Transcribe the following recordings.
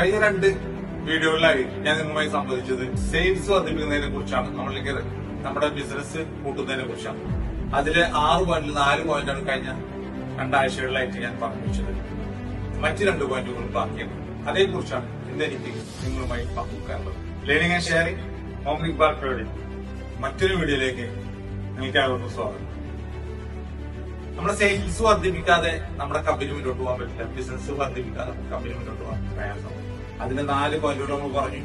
കഴിഞ്ഞ രണ്ട് വീഡിയോകളിലായി ഞാൻ നിങ്ങളുമായി സംവദിച്ചത് സെയിൽസ് വർദ്ധിപ്പിക്കുന്നതിനെ കുറിച്ചാണ്. നമ്മളിലേക്ക് നമ്മുടെ ബിസിനസ് കൂട്ടുന്നതിനെ കുറിച്ചാണ്. അതിലെ ആറ് പോയിന്റിൽ നാല് പോയിന്റാണ് കഴിഞ്ഞ രണ്ടാഴ്ചകളിലായിട്ട് ഞാൻ പറഞ്ഞു വെച്ചത് മറ്റു രണ്ട് പോയിന്റുകൾ ബാക്കിയാണ്. അതേക്കുറിച്ചാണ് ഇന്ന് എനിക്ക് നിങ്ങളുമായി പങ്കുവെക്കാറുള്ളത് learning and sharing home Iqbal Praveen മറ്റൊരു വീഡിയോയിലേക്ക് നിങ്ങൾക്ക് എല്ലാവർക്കും സ്വാഗതം. നമ്മുടെ സെയിൽസ് വർദ്ധിപ്പിക്കാതെ നമ്മുടെ കമ്പനി മുന്നോട്ട് പോകാൻ പറ്റില്ല. ബിസിനസ് വർദ്ധിപ്പിക്കാതെ കമ്പനി മുന്നോട്ട് പോകാൻ പ്രയാസം അതിന് നാല് പോയിന്റുകൾ നമ്മൾ പറഞ്ഞു.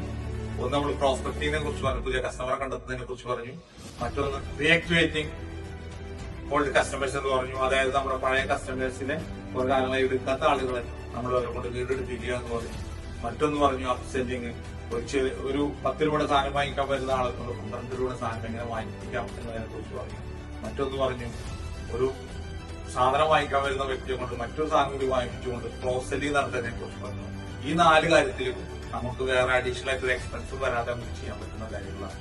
ഒന്ന് നമ്മൾ പ്രോസ്പെക്ടിങ്ങിനെ കുറിച്ച് പറഞ്ഞു പുതിയ കസ്റ്റമറെ കണ്ടെത്തുന്നതിനെ കുറിച്ച് പറഞ്ഞു. മറ്റൊന്ന് റീആക്ടിവേറ്റിംഗ് ഓൾഡ് കസ്റ്റമേഴ്സ് എന്ന് പറഞ്ഞു. അതായത് നമ്മുടെ പഴയ കസ്റ്റമേഴ്സിനെ ഒരു കാലമായി എടുക്കാത്ത ആളുകളെ നമ്മൾ അവരെ കൊണ്ട് വീടെടുപ്പിക്കുക എന്ന് പറഞ്ഞു. മറ്റൊന്ന് പറഞ്ഞു അപ്സെല്ലിങ് ഒരു ചെറിയ ഒരു പത്ത് രൂപയുടെ സാധനം വാങ്ങിക്കാൻ വരുന്ന ആളെ കൊണ്ട് പന്ത്രണ്ട് രൂപയുടെ സാധനം എങ്ങനെ വാങ്ങിക്കാം എന്നതിനെ കുറിച്ച് പറഞ്ഞു. മറ്റൊന്ന് പറഞ്ഞു ഒരു സാധനം വാങ്ങിക്കാൻ വരുന്ന വ്യക്തിയെ കൊണ്ട് മറ്റൊരു സാധനം കൂടി വാങ്ങിച്ചുകൊണ്ട് ക്ലോസ് സെല്ലിംഗ് നടത്തതിനെ കുറിച്ച് പറഞ്ഞു. ഈ നാല് കാര്യത്തിലും നമുക്ക് വേറെ അഡീഷണൽ ആയിട്ട് എക്സ്പെൻസ് വരാതെ നമുക്ക് ചെയ്യാൻ പറ്റുന്ന കാര്യങ്ങളാണ്.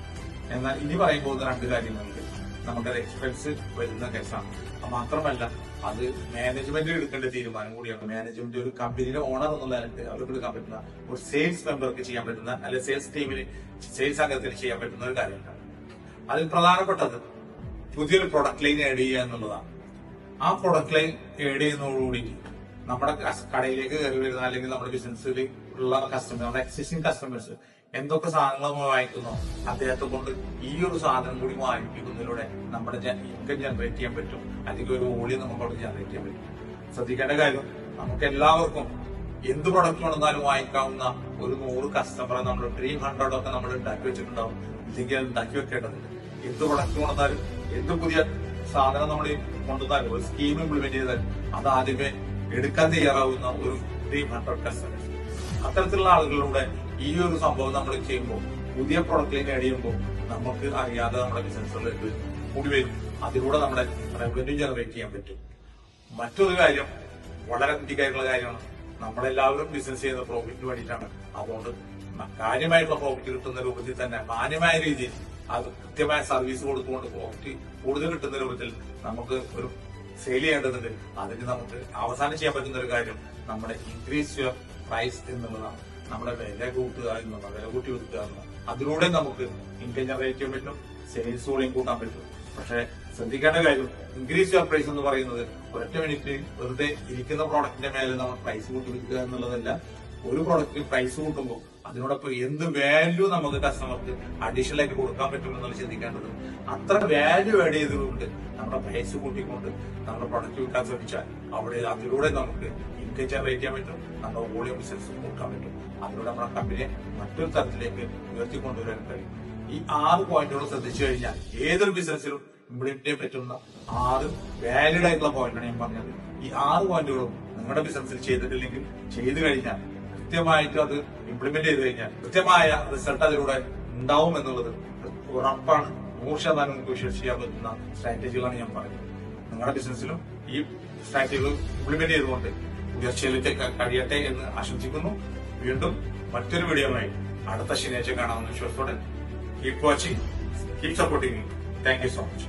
എന്നാൽ ഇനി പറയാൻ പോകുന്ന രണ്ട് കാര്യങ്ങളുണ്ട്. നമ്മുടെ എക്സ്പെൻസ് വരുന്ന കേസാണ്. അത് മാത്രമല്ല അത് മാനേജ്മെന്റ് എടുക്കേണ്ട തീരുമാനം കൂടിയാണ്. മാനേജ്മെന്റ് ഒരു കമ്പനിയുടെ ഓണർ എന്നുള്ള അവർക്ക് എടുക്കാൻ പറ്റുന്ന ഒരു സെയിൽസ് മെമ്പർക്ക് ചെയ്യാൻ പറ്റുന്ന അല്ലെ സെയിൽസ് ടീമിന് സെയിൽസ് അംഗത്തിന് ചെയ്യാൻ പറ്റുന്ന ഒരു കാര്യമാണ് അതിൽ പ്രധാനപ്പെട്ടത് പുതിയൊരു പ്രൊഡക്റ്റ് ലൈൻ ആഡ് ചെയ്യുക എന്നുള്ളതാണ്. ആ പ്രൊഡക്റ്റ് ലൈൻ ആഡ് ചെയ്യുന്നതോടുകൂടി നമ്മുടെ കടയിലേക്ക് കയറി വരുന്ന അല്ലെങ്കിൽ നമ്മുടെ ബിസിനസ്സിൽ ഉള്ള കസ്റ്റമർ നമ്മുടെ എക്സിസ്റ്റിംഗ് കസ്റ്റമേഴ്സ് എന്തൊക്കെ സാധനങ്ങൾ നമ്മൾ വാങ്ങിക്കുന്നോ അദ്ദേഹത്തെ കൊണ്ട് ഈ ഒരു സാധനം കൂടി വാങ്ങിപ്പിക്കുന്നതിലൂടെ നമ്മുടെ ഇൻകം ജനറേറ്റ് ചെയ്യാൻ പറ്റും. അല്ലെങ്കിൽ ഒരു വോളിയം നമുക്ക് അവിടെ ജനറേറ്റ് ചെയ്യാൻ പറ്റും. ശ്രദ്ധിക്കേണ്ട കാര്യം നമുക്ക് എല്ലാവർക്കും എന്ത് പ്രൊഡക്റ്റ് വേണമെന്നാലും വാങ്ങിക്കാവുന്ന ഒരു നൂറ് കസ്റ്റമറെ നമ്മൾ ത്രീ ഹൺഡ്രഡ് ഒക്കെ നമ്മൾ ഉണ്ടാക്കി വെച്ചിട്ടുണ്ടാവും. ഇല്ലെങ്കിൽ അത് ഉണ്ടാക്കി വെക്കേണ്ടതുണ്ട് എന്ത് പ്രൊഡക്റ്റ് വേണമെന്നാലും എന്ത് പുതിയ സാധനം നമ്മൾ കൊണ്ടുവന്നാലും ഒരു സ്കീം ഇംപ്ലിമെന്റ് ചെയ്താൽ അത് ആദ്യമേ എടുക്കാൻ തയ്യാറാവുന്ന ഒരു ഡ്രീം ഹൺഡ്രഡ് കസ്റ്റമേഴ്സ് അത്തരത്തിലുള്ള ആളുകളിലൂടെ ഈ ഒരു സംഭവം നമ്മൾ ചെയ്യുമ്പോൾ പുതിയ പ്രൊഡക്റ്റിലേക്ക് ലൈൻ ചെയ്യുമ്പോൾ നമുക്ക് അറിയാതെ നമ്മുടെ ബിസിനസ്സുകളിലേക്ക് കൂടി വരും. അതിലൂടെ നമ്മുടെ റവന്യൂ ജനറേറ്റ് ചെയ്യാൻ പറ്റും. മറ്റൊരു കാര്യം വളരെ ക്രിട്ടിക്കായിട്ടുള്ള കാര്യമാണ്. നമ്മളെല്ലാവരും ബിസിനസ് ചെയ്യുന്ന പ്രോഫിറ്റിന് വേണ്ടിയിട്ടാണ്. അതുകൊണ്ട് കാര്യമായിട്ടുള്ള പ്രോഫിറ്റ് കിട്ടുന്ന രൂപത്തിൽ തന്നെ മാന്യമായ രീതിയിൽ അത് കൃത്യമായ സർവീസ് കൊടുത്തുകൊണ്ട് പ്രോഫിറ്റ് കൂടുതൽ കിട്ടുന്ന രൂപത്തിൽ നമുക്ക് ഒരു സെയിൽ ചെയ്യേണ്ടതുണ്ട്. അതിന് നമുക്ക് അവസാനം ചെയ്യാൻ പറ്റുന്ന ഒരു കാര്യം നമ്മുടെ ഇൻക്രീസ് യുവർ പ്രൈസ് എന്നുള്ളതാണ് നമ്മുടെ വില കൂട്ടുക എന്നുള്ള വില കൂട്ടി കൊടുക്കുക എന്നുള്ള. അതിലൂടെ നമുക്ക് ഇൻകം ജനറേറ്റ് ചെയ്യാൻ പറ്റും സെയിൽസ് കൂടെയും കൂട്ടാൻ പറ്റും. പക്ഷെ ശ്രദ്ധിക്കേണ്ട കാര്യം ഇൻക്രീസ് യുവർ പ്രൈസ് എന്ന് പറയുന്നത് ഒരൊറ്റ മിനിറ്റ് വെറുതെ ഇരിക്കുന്ന പ്രോഡക്റ്റിന്റെ മേലെ നമ്മൾ പ്രൈസ് കൂട്ടി കൊടുക്കുക എന്നുള്ളതല്ല ഒരു പ്രോഡക്റ്റിന് പ്രൈസ് കൂട്ടുമ്പോൾ അതിനോടൊപ്പം എന്ത് വാല്യൂ നമുക്ക് കസ്റ്റമർക്ക് അഡീഷണൽ ആയിട്ട് കൊടുക്കാൻ പറ്റുമെന്ന് എന്നുള്ളത് ചിന്തിക്കേണ്ടത് അത്ര വാല്യൂ ആഡ് ചെയ്തുകൊണ്ട് നമ്മുടെ പ്രൈസ് കൂട്ടിക്കൊണ്ട് നമ്മുടെ പ്രൊഡക്റ്റ് വിൽക്കാൻ ശ്രമിച്ചാൽ അവിടെ അതിലൂടെ നമുക്ക് ഇൻകം ജനറേറ്റ് ചെയ്യാൻ പറ്റും നമ്മുടെ വോളിയം ബിസിനസ് കൊടുക്കാൻ പറ്റും. അതിലൂടെ നമ്മുടെ കമ്പനിയെ മറ്റൊരു തരത്തിലേക്ക് ഉയർത്തിക്കൊണ്ടുവരാൻ കഴിയും. ഈ ആറ് പോയിന്റുകൾ ശ്രദ്ധിച്ചു കഴിഞ്ഞാൽ ഏതൊരു ബിസിനസ്സിലും ഇംപ്ലിമെന്റ് ചെയ്യാൻ പറ്റുന്ന ആറ് വാലിഡ് ആയിട്ടുള്ള പോയിന്റാണ് ഞാൻ പറഞ്ഞത്. ഈ ആറ് പോയിന്റുകളും നിങ്ങളുടെ ബിസിനസ്സിൽ ചെയ്തിട്ടില്ലെങ്കിൽ ചെയ്തു കഴിഞ്ഞാൽ കൃത്യമായിട്ട് അത് ഇംപ്ലിമെന്റ് ചെയ്ത് കഴിഞ്ഞാൽ കൃത്യമായ റിസൾട്ട് അതിലൂടെ ഉണ്ടാവും എന്നുള്ളത് ഉറപ്പാണ്. നൂറ് ശതമാനം നമുക്ക് വിശ്വസിക്കാൻ പറ്റുന്ന സ്ട്രാറ്റജികളാണ് ഞാൻ പറയുന്നത്. നിങ്ങളുടെ ബിസിനസ്സിലും ഈ സ്ട്രാറ്റജികൾ ഇംപ്ലിമെന്റ് ചെയ്തുകൊണ്ട് ഉയർച്ചയിലേക്ക് കഴിയട്ടെ എന്ന് ആശംസിക്കുന്നു. വീണ്ടും മറ്റൊരു വീഡിയോയുമായി അടുത്ത ശനിയാഴ്ച കാണാമെന്ന വിശ്വാസത്തോടെ keep watching keep supporting thank you so much